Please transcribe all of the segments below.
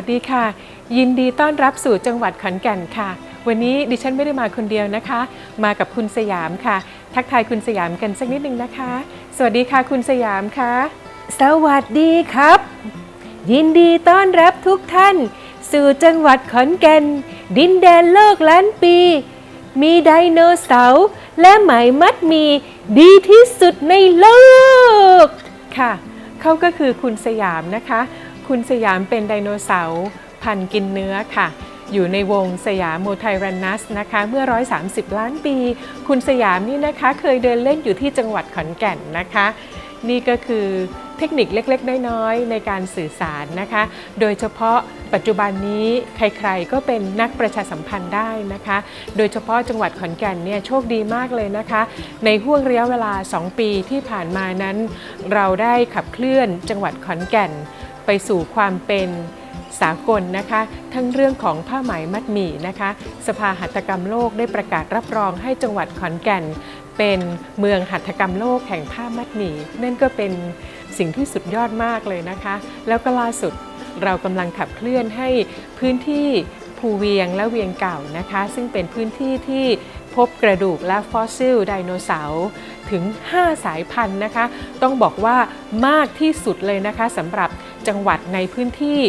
สวัสดีค่ะ ยินดีต้อนรับสู่จังหวัดขอนแก่นค่ะ วันนี้ดิฉันไม่ได้มาคนเดียวนะคะ มากับคุณสยามค่ะ ทักทายคุณสยามกันสักนิดนึงนะคะ สวัสดีค่ะคุณสยามค่ะ สวัสดีครับ ยินดีต้อนรับทุกท่าน สู่จังหวัดขอนแก่น ดินแดนโลกล้านปี มีไดโนเสาร์และไหมมัดหมีดีที่สุดในโลกค่ะเขาก็คือคุณสยามนะคะ คุณสยามเป็นไดโนเสาร์พันกินเนื้อค่ะ อยู่ในวงสยามโมไทรันนัสนะคะ เมื่อ 130 ล้านปี คุณสยามนี่นะคะ เคยเดินเล่นอยู่ที่จังหวัดขอนแก่นนะคะ นี่ก็คือเทคนิคเล็กๆ น้อยๆ ในการสื่อสารนะคะ โดยเฉพาะปัจจุบันนี้ใครๆ ก็เป็นนักประชาสัมพันธ์ได้นะคะ โดยเฉพาะจังหวัดขอนแก่นเนี่ยโชคดีมากเลยนะคะ ในห่วงระยะเวลา 2 ปีที่ผ่านมานั้น เราได้ขับเคลื่อนจังหวัดขอนแก่น ไปสู่ความเป็นสากลนะคะ ทั้งเรื่องของผ้าไหมมัดหมี่นะคะ สภาหัตถกรรมโลกได้ประกาศรับรองให้จังหวัดขอนแก่น เป็นเมืองหัตถกรรมโลกแห่งผ้ามัดหมี่นั่นก็เป็นสิ่งที่สุดยอดมากเลยนะคะ แล้วก็ล่าสุดเรากำลังขับเคลื่อนให้พื้นที่ภูเวียงและเวียงเก่านะคะ ซึ่งเป็นพื้นที่ที่พบกระดูกและฟอสซิลไดโนเสาร์ถึง 5 สายพันธุ์นะคะ ต้องบอกว่ามากที่สุดเลยนะคะสำหรับ จังหวัดในพื้นที่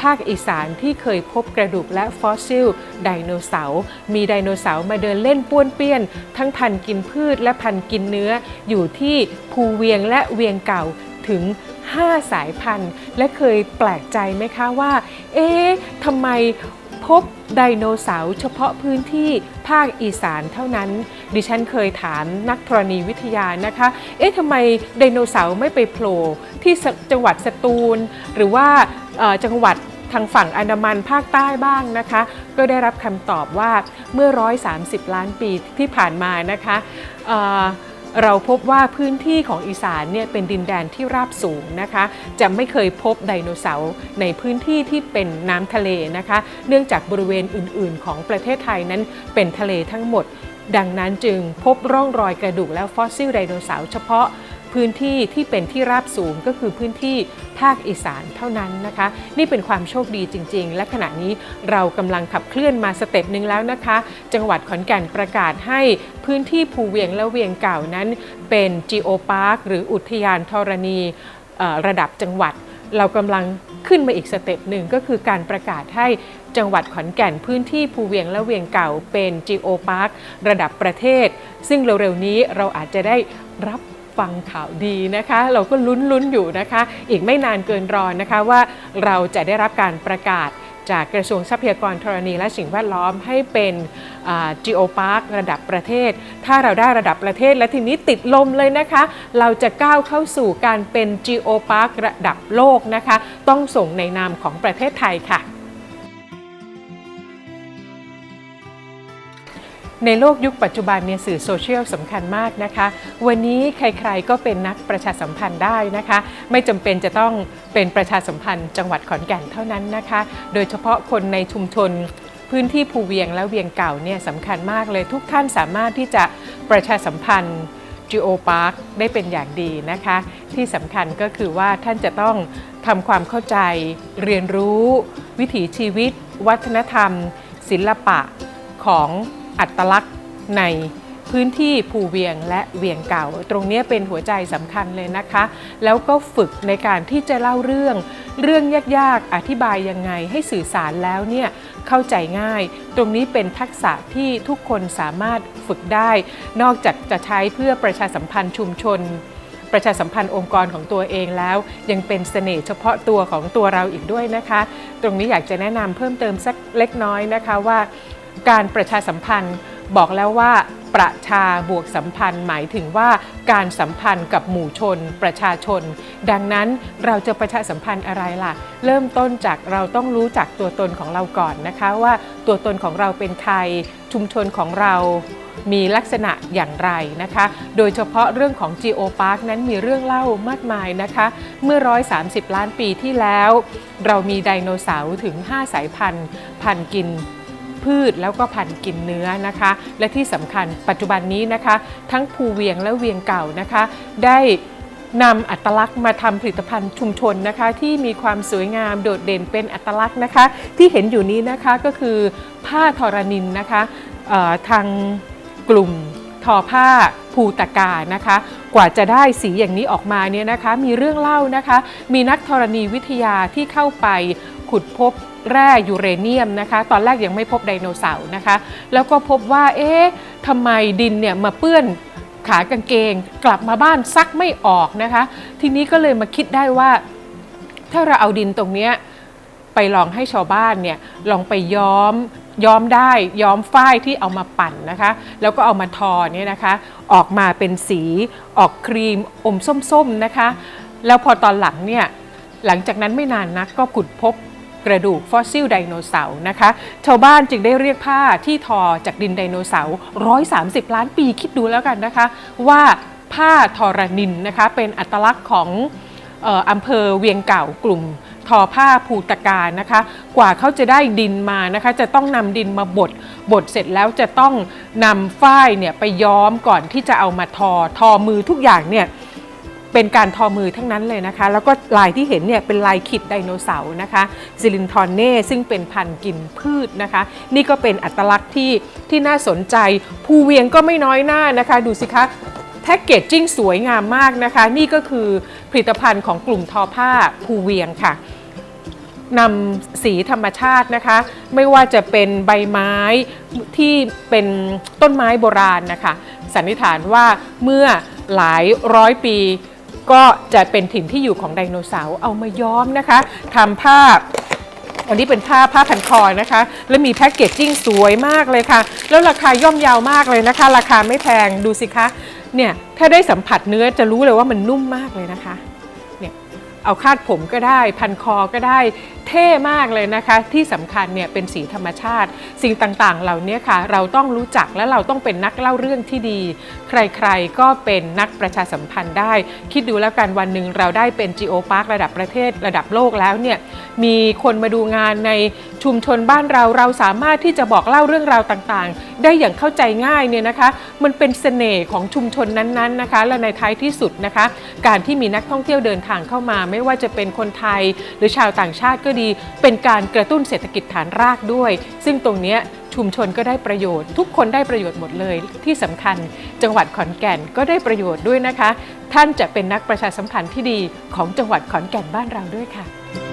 ภาคอีสานที่เคยพบกระดูกและฟอสซิลไดโนเสาร์มีไดโนเสาร์มาเดินเล่นป้วนเปี้ยน ทั้งพันธุ์กินพืชและพันธุ์กินเนื้อ อยู่ที่ภูเวียงและเวียงเก่าถึง 5 สายพันธุ์ และเคยแปลกใจไหมคะว่า เอ๊ะทำไม พบไดโนเสาร์เฉพาะพื้นที่ภาคอีสานเท่านั้น ดิฉันเคยถามนักธรณีวิทยานะคะ เอ๊ะทำไมไดโนเสาร์ไม่ไปโผล่ที่จังหวัดสตูล หรือว่าจังหวัดทางฝั่งอันดามันภาคใต้บ้างนะคะ ก็ได้รับคำตอบว่าเมื่อ 130 ล้านปีที่ผ่านมานะคะ เราพบว่าพื้นที่ของอีสานเนี่ยเป็นดินแดนที่ราบสูงนะคะ จะไม่เคยพบไดโนเสาร์ในพื้นที่ที่เป็นน้ำทะเลนะคะ เนื่องจากบริเวณอื่น ๆ ของประเทศไทยนั้นเป็นทะเลทั้งหมด ดังนั้นจึงพบร่องรอยกระดูกและฟอสซิลไดโนเสาร์เฉพาะ พื้นที่ที่เป็นที่ราบสูงก็คือพื้นที่ภาคอีสานเท่านั้นนะคะ นี่เป็นความโชคดีจริง ๆ และขณะนี้เรากำลังขับเคลื่อนมาสเต็ปหนึ่งแล้วนะคะ จังหวัดขอนแก่นประกาศให้พื้นที่ภูเวียงและเวียงเก่านั้นเป็น Geo Park หรืออุทยานธรณีระดับจังหวัด เรากำลังขึ้นมาอีกสเต็ปหนึ่งก็คือการประกาศให้จังหวัดขอนแก่นพื้นที่ภูเวียงและเวียงเก่าเป็น Geo Park ระดับประเทศ ซึ่งเร็วๆนี้เราอาจจะได้รับ ฟังข่าวดีนะคะ เราก็ลุ้นๆอยู่นะคะ อีกไม่นานเกินรอนะคะว่าเราจะได้รับการประกาศจากกระทรวงทรัพยากรธรณีและสิ่งแวดล้อมให้เป็นอ่า Geo Park ระดับประเทศ ถ้าเราได้ระดับประเทศและทีนี้ติดลมเลยนะคะ เราจะก้าวเข้าสู่การเป็น Geo Park ระดับโลกนะคะ ต้องส่งในนามของประเทศไทยค่ะ ในโลกยุคปัจจุบันเนี่ยสื่อโซเชียลสำคัญมากนะคะ วันนี้ใครๆก็เป็นนักประชาสัมพันธ์ได้นะคะ ไม่จำเป็นจะต้องเป็นประชาสัมพันธ์จังหวัดขอนแก่นเท่านั้นนะคะ โดยเฉพาะคนในชุมชนพื้นที่ภูเวียงและเวียงเก่าเนี่ยสำคัญมากเลยทุกท่านสามารถที่จะประชาสัมพันธ์ Geo Park ได้เป็นอย่างดีนะคะ ที่สำคัญก็คือว่าท่านจะต้องทำความเข้าใจ เรียนรู้ วิถีชีวิต วัฒนธรรม ศิลปะของ อัตลักษณ์ในพื้นที่ภูเวียงและเวียงเก่า ตรงนี้เป็นหัวใจสำคัญเลยนะคะ แล้วก็ฝึกในการที่จะเล่าเรื่อง เรื่องยากๆ อธิบายยังไงให้สื่อสารแล้วเนี่ยเข้าใจง่าย ตรงนี้เป็นทักษะที่ทุกคนสามารถฝึกได้ นอกจากจะใช้เพื่อประชาสัมพันธ์ชุมชน ประชาสัมพันธ์องค์กรของตัวเองแล้ว ยังเป็นเสน่ห์เฉพาะตัวของตัวเราอีกด้วยนะคะ ตรงนี้อยากจะแนะนำเพิ่มเติมสักเล็กน้อยนะคะว่า การประชาสัมพันธ์บอกแล้วว่าประชาบวกสัมพันธ์หมายถึงว่าการสัมพันธ์กับหมู่ชน ประชาชน ดังนั้นเราจะประชาสัมพันธ์อะไรล่ะ เริ่มต้นจากเราต้องรู้จักตัวตนของเราก่อนนะคะว่าตัวตนของเราเป็นใครชุมชนของเรามีลักษณะอย่างไรนะคะ โดยเฉพาะเรื่องของ Geo Park นั้นมีเรื่องเล่ามากมายนะคะ เมื่อ 130 ล้านปีที่แล้ว เรามีไดโนเสาร์ถึง 5 สายพันธุ์ พันธุ์กิน พืชแล้วก็พันธุ์กินเนื้อนะคะ และที่สำคัญปัจจุบันนี้นะคะ ทั้งภูเวียงและเวียงเก่านะคะ ได้นำอัตลักษณ์มาทำผลิตภัณฑ์ชุมชนนะคะ ที่มีความสวยงามโดดเด่นเป็นอัตลักษณ์นะคะ ที่เห็นอยู่นี้นะคะก็คือผ้าทอรนินนะคะทางกลุ่มทอผ้าภูตกานะคะ กว่าจะได้สีอย่างนี้ออกมาเนี่ยนะคะ มีเรื่องเล่านะคะ มีนักธรณีวิทยาที่เข้าไป ขุดพบแร่ยูเรเนียมนะคะ ตอนแรกยังไม่พบไดโนเสาร์นะคะ แล้วก็พบว่า เอ๊ะทำไมดินเนี่ยมาเปื้อนขากางเกง กลับมาบ้านซักไม่ออกนะคะ ทีนี้ก็เลยมาคิดได้ว่า ถ้าเราเอาดินตรงเนี้ยไปลองให้ชาวบ้านเนี่ยลองไปย้อมย้อมได้ย้อมฝ้ายที่เอามาปั่นนะคะ แล้วก็เอามาทอเนี่ยนะคะ ออกมาเป็นสีออกครีมอมส้มๆนะคะ แล้วพอตอนหลังเนี่ยหลังจากนั้นไม่นานนักก็ขุดพบ กระดูกฟอสซิลไดโนเสาร์นะคะ ชาวบ้านจึงได้เรียกผ้าที่ทอจากดินไดโนเสาร์130 ล้านปีคิดดูแล้วกันนะคะ ว่าผ้าทอรนินนะคะ เป็นอัตลักษณ์ของอออำเภอเวียงเก่ากลุ่มทอผ้าภูตการนะคะ กว่าเขาจะได้ดินมานะคะ จะต้องนำดินมาบดบดเสร็จแล้วจะต้องนำฝ้ายเนี่ยไปย้อมก่อนที่จะเอามาทอทอมือทุกอย่างเนี่ย เป็นการทอมือทั้งนั้นเลยนะคะ แล้วก็ลายที่เห็นเนี่ยเป็นลายขิดไดโนเสาร์นะคะซิลินทอนเน่ซึ่งเป็นพันธุ์กินพืชนะคะ นี่ก็เป็นอัตลักษณ์ที่ที่น่าสนใจ ภูเวียงก็ไม่น้อยหน้านะคะ ดูสิคะแพ็กเกจจิ้งสวยงามมากนะคะ นี่ก็คือผลิตภัณฑ์ของกลุ่มทอผ้าภูเวียงค่ะนำสีธรรมชาตินะคะ ไม่ว่าจะเป็นใบไม้ที่เป็นต้นไม้โบราณนะคะสันนิษฐานว่าเมื่อหลายร้อยปี ก็จะเป็นถิ่นที่อยู่ของไดโนเสาร์เอามาย้อมนะคะทำผ้าอันนี้เป็นผ้าผ้าพันคอนะคะ แล้วมีแพ็กเกจจิ้งสวยมากเลยค่ะ แล้วราคาย่อมเยาวมากเลยนะคะ ราคาไม่แพงดูสิคะเนี่ยถ้าได้สัมผัสเนื้อจะรู้เลยว่ามันนุ่มมากเลยนะคะเนี่ยเอาคาดผมก็ได้ พันคอก็ได้ เท่มากเลยนะคะ ที่สำคัญเนี่ยเป็นสีธรรมชาติ สิ่งต่างๆ เหล่านี้ค่ะ เราต้องรู้จักและเราต้องเป็นนักเล่าเรื่องที่ดี ใครๆ ก็เป็นนักประชาสัมพันธ์ได้ คิดดูแล้วกันวันหนึ่งเราได้เป็น Geo Park ระดับประเทศระดับโลกแล้วเนี่ยมีคนมาดูงานในชุมชนบ้านเราเราสามารถที่จะบอกเล่าเรื่องราวต่างๆ ได้อย่างเข้าใจง่ายเนี่ยนะคะ มันเป็นเสน่ห์ของชุมชนนั้นๆนะคะ และในท้ายที่สุดนะคะ การที่มีนักท่องเที่ยวเดินทางเข้ามา ไม่ว่าจะเป็นคนไทยหรือชาวต่างชาติก็ดีเป็นการกระตุ้นเศรษฐกิจฐานรากด้วย ซึ่งตรงนี้ชุมชนก็ได้ประโยชน์ ทุกคนได้ประโยชน์หมดเลย ที่สำคัญจังหวัดขอนแก่นก็ได้ประโยชน์ด้วยนะคะ ท่านจะเป็นนักประชาสัมพันธ์ที่ดีของจังหวัดขอนแก่นบ้านเราด้วยค่ะ